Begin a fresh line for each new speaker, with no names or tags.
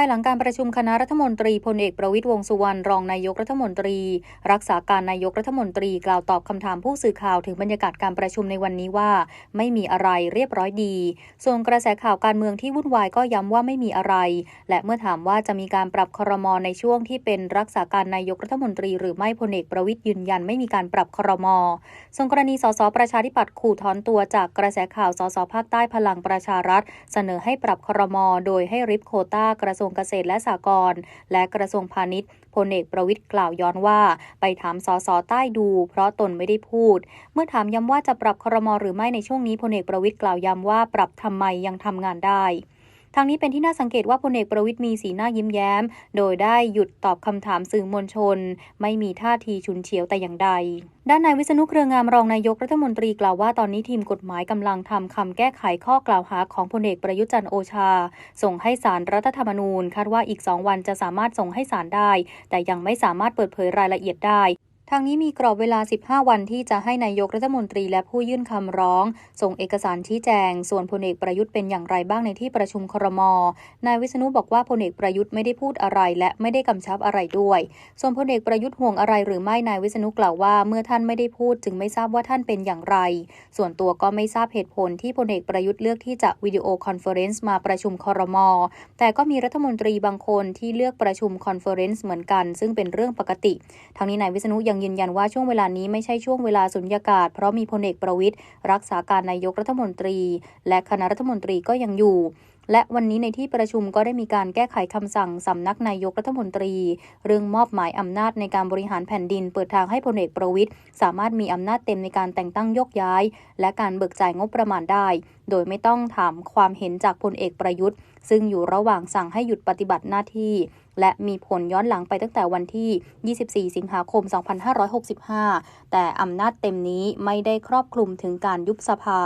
ายหลังการประชุมคณะรัฐมนตรีพลเอกประวิตยวงสุวรรณรองนายกรัฐมนตรี รักษาการนายกรัฐมนตรีกล่าวตอบคำถามผู้สื่อข่าวถึงบรรยากาศการประชุมในวันนี้ว่า ไม่มีอะไรเรียบร้อยดี ส่วนกระแสข่าวการเมืองที่วุ่นวายก็ย้ำว่าไม่มีอะไร และเมื่อถามว่าจะมีการปรับครมในช่วงที่เป็นรักษาการนายกรัฐมนตรีหรือไม่พลเอกประวิตยยืนยันไม่มีการปรับครมส่วนกรณีสสประชาธิปัตย์ขู่ถอนตัวจากกระแสข่าวสสภาคใต้พลังประชารัฐ เสนอให้ปรับครมโดยให้ริบโคต้ากระทรวงเกษตรและสหกรณ์และกระทรวงพาณิชย์พลเอกประวิทย์กล่าวย้อนว่า ไปถามสสใต้ดู เพราะตนไม่ได้พูด เมื่อถามย้ำว่าจะปรับครมหรือไม่ในช่วงนี้พลเอกประวิทย์กล่าวย้ำว่าปรับทำไมยังทำงานได้ ทางนี้เป็นที่น่าสังเกตว่าพลเอกประวิตยมีสีหน้ายิ้มแย้ม โดยได้หยุดตอบคำถามสื่อมวลชน ไม่มีท่าทีฉุนเฉียวแต่อย่างใด ด้านนายวิษณุเครืองามรองนายกรัฐมนตรีกล่าวว่าตอนนี้ทีมกฎหมายกำลังทำคำแก้ไขข้อกล่าวหาของพลเอกประยุทธ์จันทร์โอชา ส่งให้สารรัฐธรรมนูญ คาดว่าอีก2วันจะสามารถส่งให้สารได้ แต่ยังไม่สามารถเปิดเผยรายละเอียดได้ ทางนี้มีกรอบเวลา 15 วันที่จะให้นายกรัฐมนตรีและผู้ยื่นคำร้อง ส่งเอกสารชี้แจง ส่วนพลเอกประยุทธ์เป็นอย่างไรบ้างในที่ประชุมครม นายวิษณุบอกว่าพลเอกประยุทธ์ไม่ได้พูดอะไร และไม่ได้กำชับอะไรด้วย ส่วนพลเอกประยุทธ์ห่วงอะไรหรือไม่นายวิษณุกล่าวว่าเมื่อท่านไม่ได้พูดจึงไม่ทราบว่าท่านเป็นอย่างไร ส่วนตัวก็ไม่ทราบเหตุผลที่พลเอกประยุทธ์เลือกที่จะวิดีโอคอนเฟอเรนซ์มาประชุมครม แต่ก็มีรัฐมนตรีบางคนที่เลือกประชุมคอนเฟอเรนซ์เหมือนกัน ซึ่งเป็นเรื่องปกติทางนี้นายวิษณุยังยืนยันว่าช่วงเวลานี้ไม่ใช่ช่วงเวลาสุญญากาศ เพราะมีพลเอกประวิตยรักษาการนายกรัฐมนตรี และคณะรัฐมนตรีก็ยังอยู่ และวันนี้ในที่ประชุมก็ได้มีการแก้ไขคำสั่งสำนักนายกรัฐมนตรี เรื่องมอบหมายอำนาจในการบริหารแผ่นดิน เปิดทางให้พลเอกประวิตยสามารถมีอำนาจเต็มในการแต่งตั้งยกย้าย และการเบิกจ่ายงบประมาณได้ โดยไม่ต้องถามความเห็นจากพลเอกประยุทธ์ ซึ่งอยู่ระหว่างสั่งให้หยุดปฏิบัติหน้าที่ และมีผลย้อนหลังไปตั้งแต่วันที่ 24 สิงหาคม 2565 แต่อำนาจเต็มนี้ไม่ได้ครอบคลุมถึงการยุบสภา